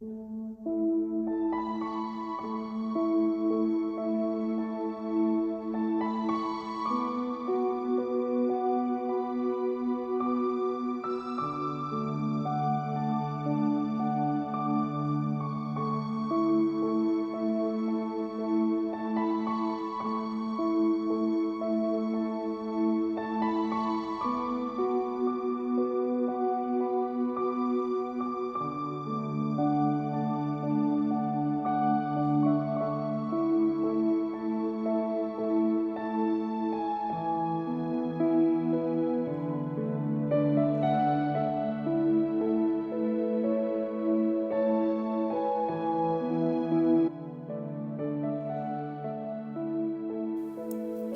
Música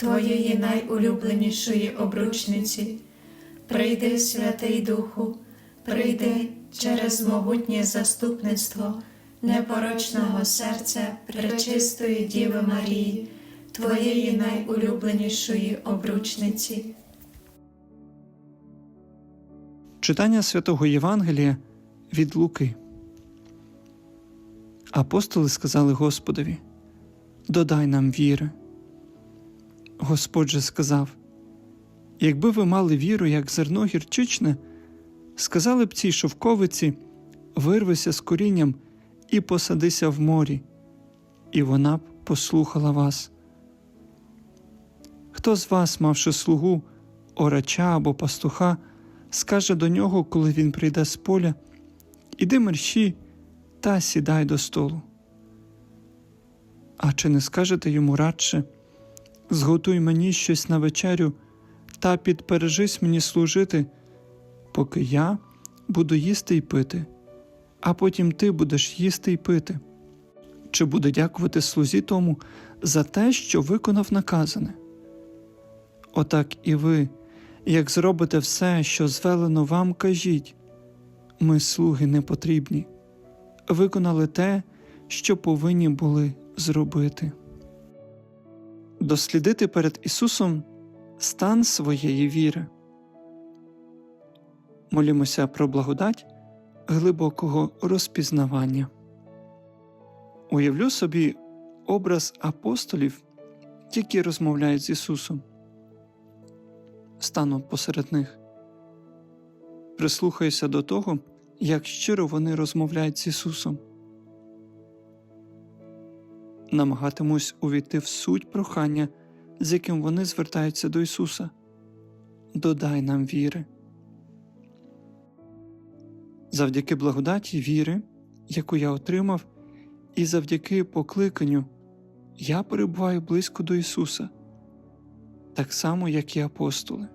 Твоєї найулюбленішої обручниці. Прийди, Святий Духу, прийди через могутнє заступництво непорочного серця Пречистої Діви Марії, Твоєї найулюбленішої обручниці. Читання святого Євангелія від Луки. Апостоли сказали Господові: Додай нам віри. Господь же сказав: Якби ви мали віру, як зерно гірчичне, сказали б цій шовковиці, вирвися з корінням і посадися в морі, і вона б послухала вас. Хто з вас, мавши слугу, орача або пастуха, скаже до нього, коли він прийде з поля, іди мерщі та сідай до столу. А чи не скажете йому радше, зготуй мені щось на вечерю та підпережись мені служити, поки я буду їсти й пити, а потім ти будеш їсти й пити. Чи буде дякувати слузі тому за те, що виконав наказане? Отак і ви, як зробите все, що звелено вам, кажіть ми, слуги, не потрібні, виконали те, що повинні були зробити. Дослідити перед Ісусом стан своєї віри. Молімося про благодать глибокого розпізнавання. Уявлю собі образ апостолів, які розмовляють з Ісусом. Стану посеред них. Прислухаюся до того, як щиро вони розмовляють з Ісусом. Намагатимусь увійти в суть прохання, з яким вони звертаються до Ісуса. Додай нам віри. Завдяки благодаті віри, яку я отримав, і завдяки покликанню я перебуваю близько до Ісуса, так само, як і апостоли.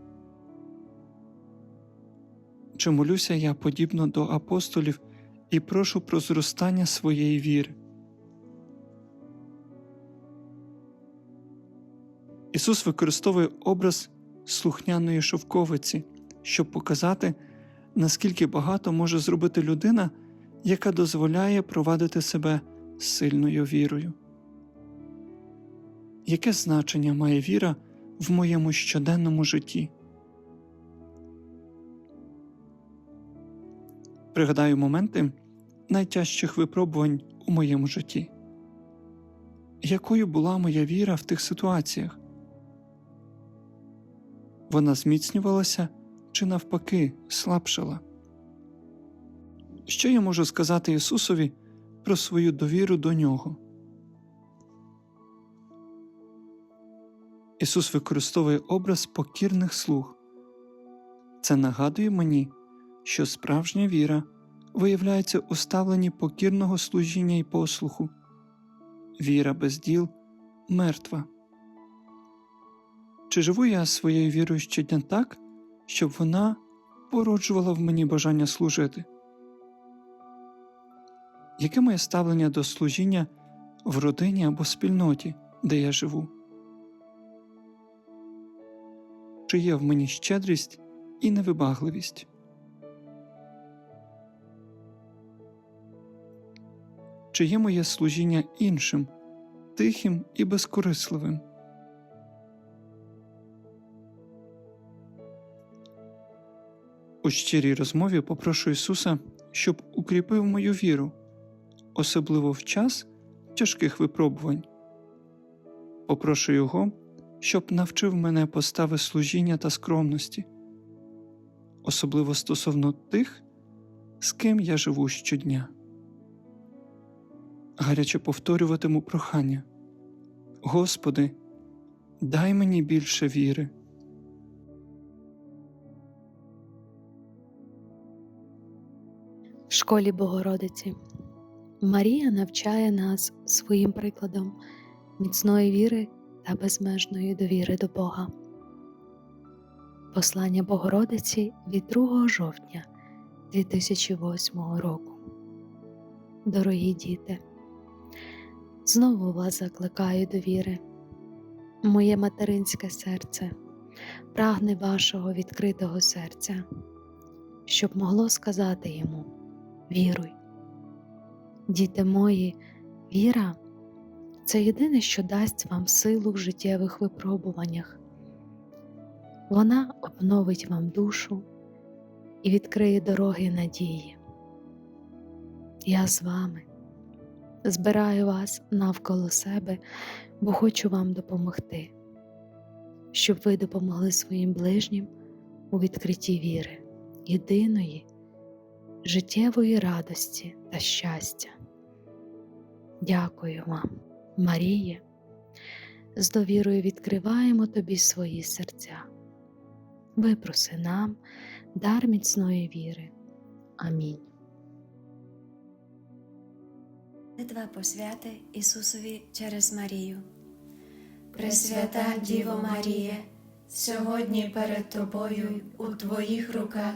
Чи молюся я подібно до апостолів і прошу про зростання своєї віри. Ісус використовує образ слухняної шовковиці, щоб показати, наскільки багато може зробити людина, яка дозволяє провадити себе сильною вірою. Яке значення має віра в моєму щоденному житті? Пригадаю моменти найтяжчих випробувань у моєму житті. Якою була моя віра в тих ситуаціях? Вона зміцнювалася чи навпаки слабшала? Що я можу сказати Ісусові про свою довіру до Нього? Ісус використовує образ покірних слуг. Це нагадує мені, що справжня віра виявляється у ставленні покірного служіння і послуху. Віра без діл мертва. Чи живу я своєю вірою щодня так, щоб вона породжувала в мені бажання служити? Яке моє ставлення до служіння в родині або спільноті, де я живу? Чи є в мені щедрість і невибагливість? Чи є моє служіння іншим, тихим і безкорисливим? У щирій розмові попрошу Ісуса, щоб укріпив мою віру, особливо в час тяжких випробувань. Попрошу Його, щоб навчив мене постави служіння та скромності, особливо стосовно тих, з ким я живу щодня. Гаряче повторюватиму прохання Господи, дай мені більше віри. Школі Богородиці Марія навчає нас своїм прикладом міцної віри та безмежної довіри до Бога. Послання Богородиці від 2 жовтня 2008 року. Дорогі діти, знову вас закликаю до віри. Моє материнське серце прагне вашого відкритого серця, щоб могло сказати йому віруй. Діти мої, віра це єдине, що дасть вам силу в життєвих випробуваннях. Вона обновить вам душу і відкриє дороги надії. Я з вами збираю вас навколо себе, бо хочу вам допомогти, щоб ви допомогли своїм ближнім у відкритті віри, єдиної життєвої радості та щастя. Дякую вам, Маріє, з довірою відкриваємо тобі свої серця. Випроси нам дар міцної віри. Амінь. Молитва посвяти Ісусові через Марію. Пресвята Діво Маріє, сьогодні перед Тобою у Твоїх руках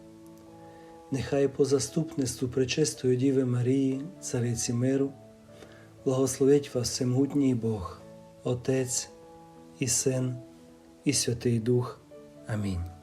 Нехай по заступництву Пречистої Діви Марії, Цариці миру, благословить вас всемогутній Бог, Отець і Син, і Святий Дух. Амінь.